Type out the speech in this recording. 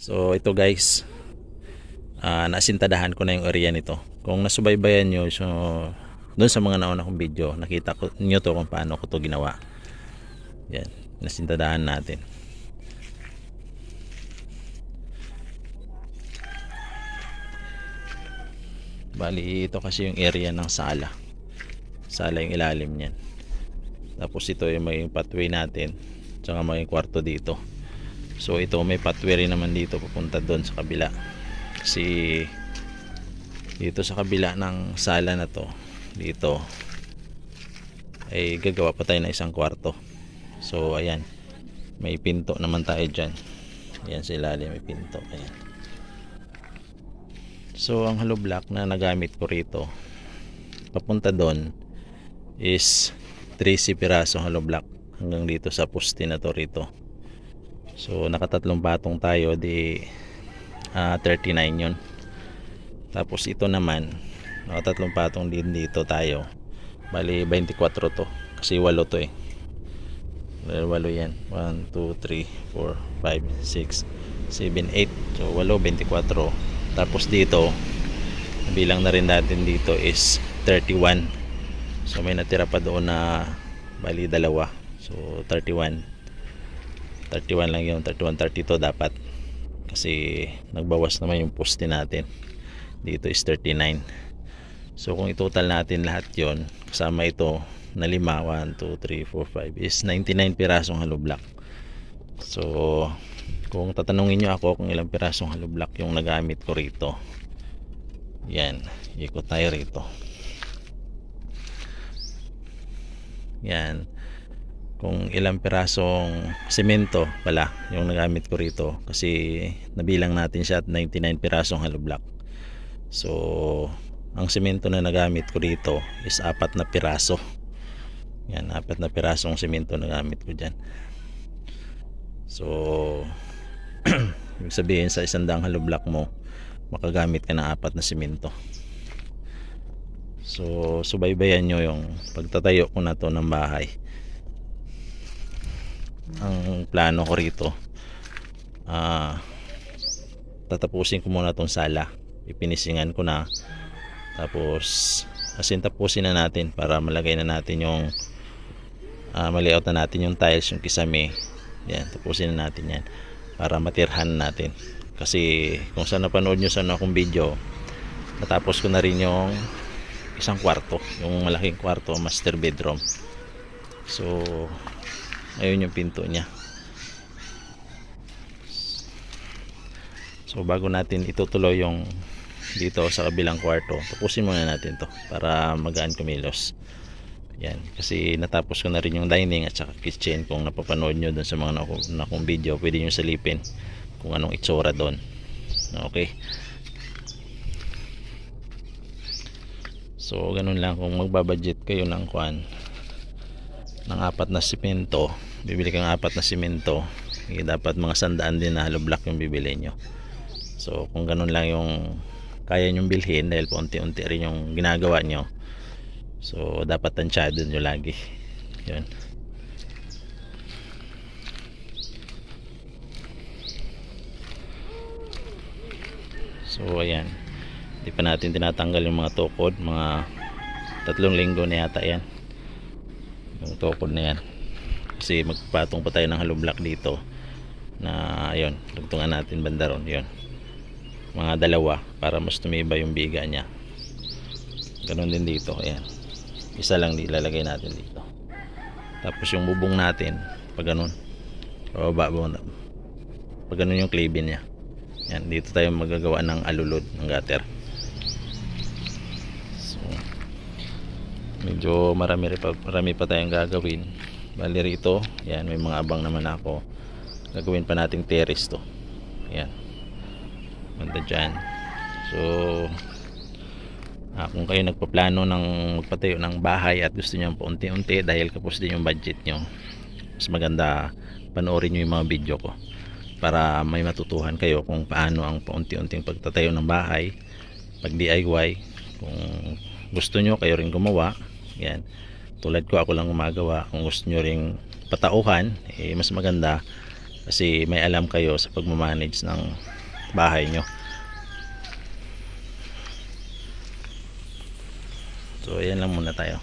So ito guys, ah nasintadahan ko na yung area nito. Kung nasubaybayan nyo, so, doon sa mga nauna kong video, nakita ko nyo to kung paano ko to ginawa. Yan, nasintadahan natin. Bali, ito kasi yung area ng sala. Sala yung ilalim niyan. Tapos ito yung may pathway natin. Tsaka may kwarto dito. So ito may pathway rin naman dito papunta doon sa kabila. Kasi dito sa kabila ng sala na to, dito ay gagawa pa tayo ng isang kwarto. So ayan, may pinto naman tayo dyan. Ayan sa ilalim may pinto. Ayan. So ang hollow block na nagamit ko rito papunta doon is 13 piraso hollow block hanggang dito sa poste na to rito. So nakatatlong patong tayo di ah, 39 yun. Tapos ito naman nakatatlong patong din dito tayo. Bali 24 to kasi walo to eh. Walo yan. 1, 2, 3, 4, 5, 6, 7, 8. So walo 24. Tapos dito bilang na rin natin dito is 31. So may natira pa doon na bali dalawa. So 31. 31 lang yung 31 32 dapat. Kasi nagbawas naman yung poste natin. Dito is 39. So kung itotal natin lahat yon kasama ito na 5, 1, 2, 3, 4, 5 is 99 pirasong hollow block. So kung tatanungin nyo ako kung ilang pirasong hollow block yung nagamit ko rito. Yan, ikot tayo rito. Yan. Kung ilang pirasong semento pala yung nagamit ko rito kasi nabilang natin siya at 99 pirasong hollow block. So, ang semento na nagamit ko dito is apat na piraso. Yan, apat na pirasong semento na gamit ko dyan. So, ibig sabihin sa isang daang hollow block mo, makagamit ka ng apat na semento. So, subaybayan nyo yung pagtatayo ko na to ng bahay. Ang plano ko rito, ah, tatapusin ko muna tong sala. Ipinisingan ko na. Tapos, asin tapusin na natin para malagay na natin yung uh, malayout na natin yung tiles, yung kisame. Yan, tapusin na natin yan para matirhan natin. Kasi kung saan napanood nyo sa akong video, natapos ko na rin yung isang kwarto, yung malaking kwarto, master bedroom. So, ayun yung pinto niya. So, bago natin itutuloy yung dito sa kabilang kwarto, tapusin muna natin to para magaan kumilos. Yan, kasi natapos ko na rin yung dining at saka kitchen kung napapanood nyo dun sa mga na, na kong video, pwede nyo salipin kung anong itsura doon. Okay. So, ganun lang kung magbabudget kayo ng kwan ng apat na simento, bibili kang apat na simento, eh, dapat mga sandaan din na hollow block yung bibili nyo. So, kung ganun lang yung kaya nyong bilhin dahil unti-unti rin yung ginagawa nyo so dapat tansyado nyo lagi. Yun. So ayan. Hindi pa natin tinatanggal yung mga tukod mga tatlong linggo na yata yan yung tukod na yan. Kasi magpatong pa tayo ng hollow block dito. Na ayun tugtungan natin banda ron yun. Mga dalawa para mas tumiba yung biga niya. Ganun din dito ayan. Isa lang ilalagay natin dito. Tapos yung bubong natin pag ganun. Pababa pag ganun yung claybin niya. Yan dito tayo magagawa ng alulod ng gutter so medyo marami pa, marami pa tayong gagawin. Bali rito yan may mga abang naman ako. Gagawin pa nating terrace to. Yan. Banda dyan. So ah, kung kayo nagpaplano ng magpatayo ng bahay at gusto nyo paunti-unti dahil kapos din yung budget nyo mas maganda panoorin nyo yung mga video ko para may matutuhan kayo kung paano ang paunti-unting pagtatayo ng bahay pag DIY kung gusto nyo kayo rin gumawa yan. Tulad ko ako lang gumagawa. Kung gusto nyo ring patauhan eh, mas maganda kasi may alam kayo sa pagmamanage ng bahay nyo. So ayan lang muna tayo